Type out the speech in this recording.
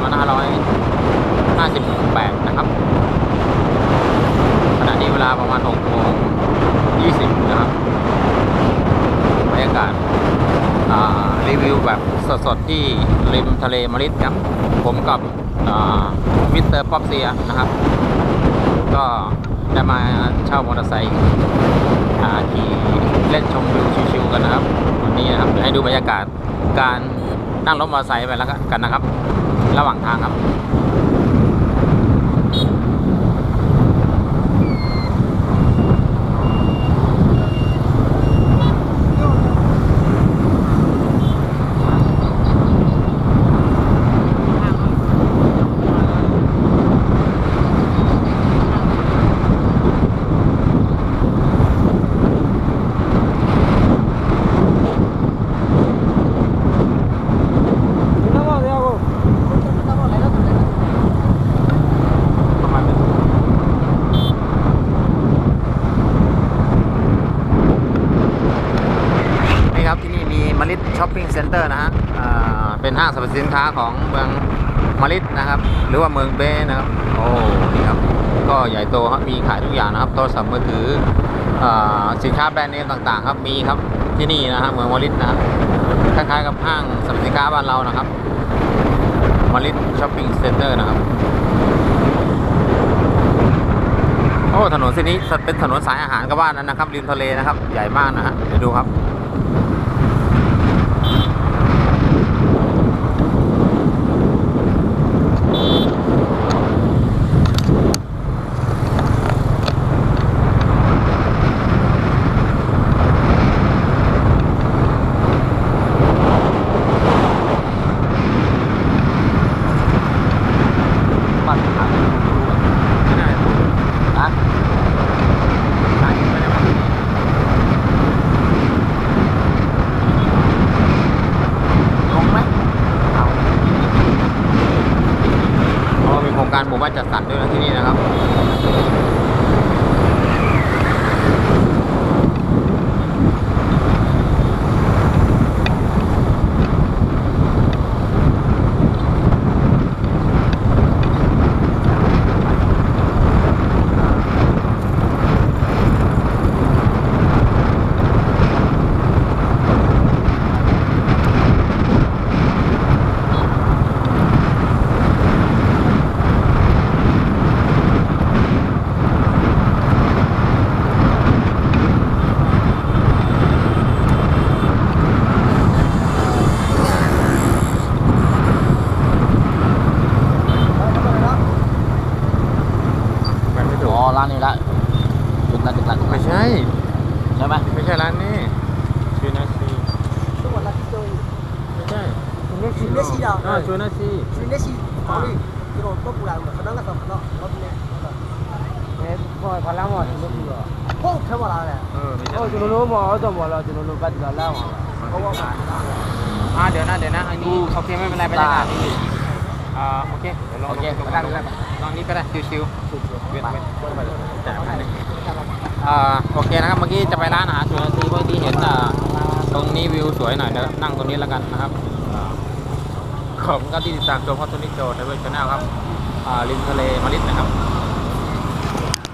2558 นะครับ ขณะนี้เวลาประมาณ6โมง20 นะครับบรรยากาศรีวิวแบบสดๆ ที่ริมทะเลมริดครับ ผมกับมิสเตอร์ป๊อปเซียนะครับ ก็ได้มาเช่ามอเตอร์ไซค์ขี่เล่นชมวิวชิวๆกันนะครับ วันนี้นะครับให้ดูบรรยากาศการนั่งรถมอเตอร์ไซค์ไปแล้วกันนะครับ ระหว่างทางครับ ประมาณนี้นี่ครับที่นี่มีมาริดช้อปปิ้งเซ็นเตอร์นะฮะเป็นห้างสรรพสินค้าของเมืองมาริดนะครับ หรือว่าเมืองเบนะครับ โอ้ นี่ครับ ก็ใหญ่โตครับมีขายทุกอย่างนะครับ โทรศัพท์มือถืออสินค้าแบรนด์เนมต่างๆ ครับ มีครับ ที่นี่นะฮะเมืองมาริดนะครับคล้ายๆกับห้างสรรพสินค้าบ้านเรานะครับมาริดช้อปปิ้งเซ็นเตอร์นะครับ โอ้ ถนนเส้นนี้เป็นถนนสายอาหารก็ว่านั้นนะครับ ริมทะเลนะครับ ใหญ่มากนะฮะเดี๋ยวดูครับ ปัดขาไม่ได้ฮะใช่ไม่ได้มาลงไหมเอาอ๋อ ว่ารหมู่บ้านจัดสรรด้วยนะที่นี่นะครับ อ๋อร้านนี้ละจุดละจุดละจุไม่ใช่ ใช่ไหมไม่ใช่ร้านนี้ชูนาซีตัวละกิโลไม่ใช่ชูนาซีอะชูนาซีชูนาซีอ๋นี่กิโลก็ปูดาวเหมือนกันแล้วก็เนาะรถเนี่ยเนี่ยพอพลังหมดรถปูดาวโอ้แค่ว่าอะไรเนี่ยโอ้จุดนุมอ๋อตัวหมดแล้วจุดนุบัดกันแล้วหมดเพราะว่าอ่าเดี๋ยวนะเดี๋ยวนะอันนี้เขาเคไม่เป็นไรไปได้ อ่าโอเคเดี๋ยวลองโอเคลงมาได้ได้ลองนี้ก็ได้ชิวๆเวียนเวียนแต่ไม่ได้อ่าโอเคนะครับเมื่อกี้จะไปร้านอาหารชูนาซีเมื่อกี้เห็นอ่าตรงนี้วิวสวยหน่อยเดี๋ยวนั่งตรงนี้แล้วกันนะครับอ่าขอบคุณครับที่ติดตามชมพอตุนิโจในเว็บชาแนลครับอ่าริมทะเลมาริดนะครับ